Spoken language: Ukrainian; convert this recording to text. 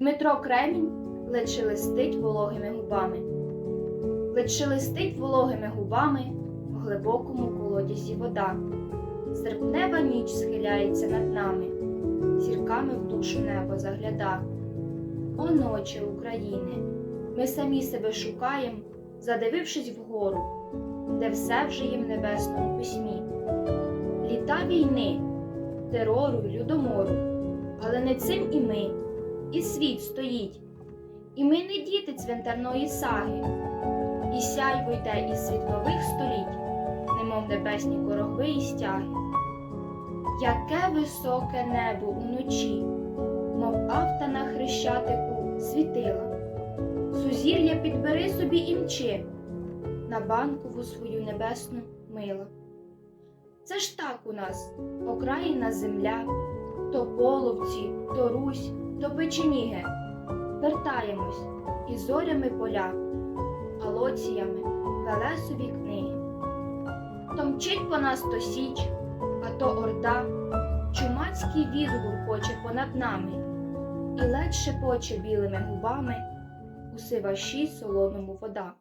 Дмитро Кремінь ледь шелестить вологими губами, ледь шелестить вологими губами в глибокому колодязі вода. Серпнева ніч схиляється над нами, зірками в душу небо загляда. О ночі України, ми самі себе шукаєм, задивившись вгору, де все вже є в небесному письмі. Літа війни, терору людомору, але не цим і ми, і світ стоїть. І ми не діти цвинтарної саги, і сяйво йде із світлових століть, немов небесні корогви і стяги. Яке високе небо уночі, мов авта на хрещатику світила. Сузір'я підбери собі і мчи на банкову свою небесну мила. Це ж так у нас окраїна земля, то половці, то русь, то печеніги. Вертаємось і зорями поля, а лоціями велесові книги. То мчить по нас то січ, а то орда, чумацький відгук хоче понад нами, і ледь шепоче білими губами у сиваші солоному вода.